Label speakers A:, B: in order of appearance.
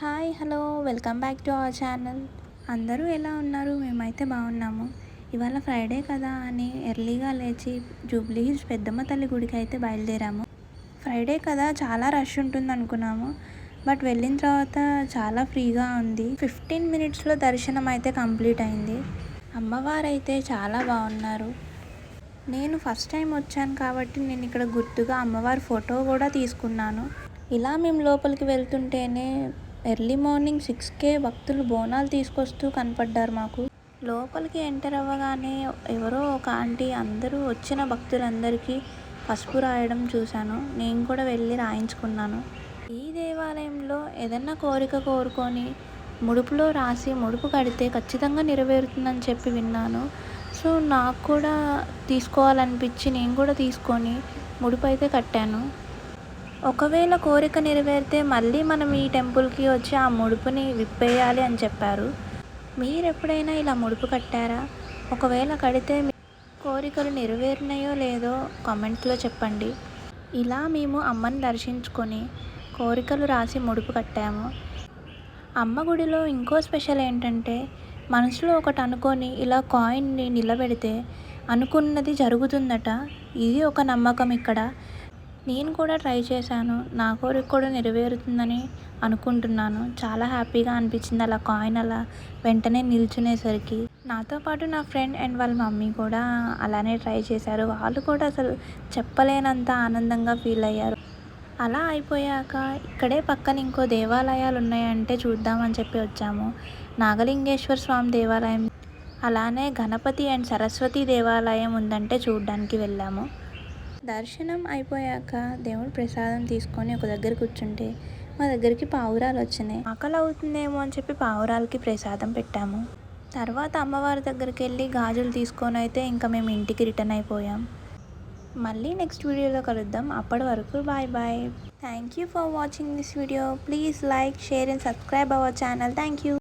A: Hi hello welcome back to our channel. అందరూ ఎలా ఉన్నారు? మేమైతే బాగున్నాము. ఇవాళ ఫ్రైడే కదా అని ఎర్లీగా లేచి జూబ్లీ హిల్స్ పెద్దమ్మ తల్లి గుడికి అయితే బయలుదేరాము. ఫ్రైడే కదా చాలా రష్ ఉంటుంది అనుకున్నాము. బట్ వెళ్ళిన తర్వాత చాలా ఫ్రీగా ఉంది. ఫిఫ్టీన్ మినిట్స్లో దర్శనం అయితే కంప్లీట్ అయింది. అమ్మవారు అయితే చాలా బాగున్నారు. నేను ఫస్ట్ టైం వచ్చాను కాబట్టి నేను ఇక్కడ గుర్తుగా అమ్మవారి ఫోటో కూడా తీసుకున్నాను. ఇలా మేము లోపలికి వెళ్తుంటేనే ఎర్లీ మార్నింగ్ సిక్స్కే భక్తులు బోనాలు తీసుకొస్తూ కనపడ్డారు మాకు. లోపలికి ఎంటర్ అవ్వగానే ఎవరో ఒక ఆంటీ అందరూ వచ్చిన భక్తులందరికీ పసుపు రాయడం చూశాను. నేను కూడా వెళ్ళి రాయించుకున్నాను. ఈ దేవాలయంలో ఏదన్నా కోరిక కోరుకొని ముడుపులో రాసి ముడుపు కడితే ఖచ్చితంగా నెరవేరుతుందని చెప్పి విన్నాను. సో నాకు కూడా తీసుకోవాలనిపించి నేను కూడా తీసుకొని ముడుపు అయితే కట్టాను. ఒకవేళ కోరిక నెరవేరితే మళ్ళీ మనం ఈ టెంపుల్కి వచ్చి ఆ ముడుపుని విప్పేయాలి అని చెప్పారు. మీరు ఎప్పుడైనా ఇలా ముడుపు కట్టారా? ఒకవేళ కడితే మీ కోరికలు నెరవేరినాయో లేదో కామెంట్లో చెప్పండి. ఇలా మేము అమ్మని దర్శించుకొని కోరికలు రాసి ముడుపు కట్టాము. అమ్మ గుడిలో ఇంకో స్పెషల్ ఏంటంటే మనసులో ఒకటి అనుకొని ఇలా కాయిన్ని నిలబెడితే అనుకున్నది జరుగుతుందట. ఇది ఒక నమ్మకం ఇక్కడ. నేను కూడా ట్రై చేశాను. నా కోరిక కూడా నెరవేరుతుందని అనుకుంటున్నాను. చాలా హ్యాపీగా అనిపించింది అలా కాయిన్ అలా వెంటనే నిల్చునేసరికి. నాతో పాటు నా ఫ్రెండ్ అండ్ వాళ్ళ మమ్మీ కూడా అలానే ట్రై చేశారు. వాళ్ళు కూడా అసలు చెప్పలేనంత ఆనందంగా ఫీల్ అయ్యారు. అలా అయిపోయాక ఇక్కడే పక్కన ఇంకో దేవాలయాలు ఉన్నాయంటే చూద్దామని చెప్పి వచ్చాము. నాగలింగేశ్వర స్వామి దేవాలయం. అలానే గణపతి అండ్ సరస్వతి దేవాలయం ఉందంటే చూడడానికి వెళ్ళాము. దర్శనం అయిపోయాక దేవుడి ప్రసాదం తీసుకొని ఒక దగ్గర కూర్చుంటే మా దగ్గరికి పావురాలు వచ్చినాయి. ఆకలి అవుతుందేమో అని చెప్పి పావురాలకి ప్రసాదం పెట్టాము. తర్వాత అమ్మవారి దగ్గరికి వెళ్ళి గాజులు తీసుకొని అయితే ఇంకా మేము ఇంటికి రిటర్న్ అయిపోయాం. మళ్ళీ నెక్స్ట్ వీడియోలో కలుద్దాం. అప్పటి వరకు bye bye. Thank you for watching this video please like share and subscribe our channel thank you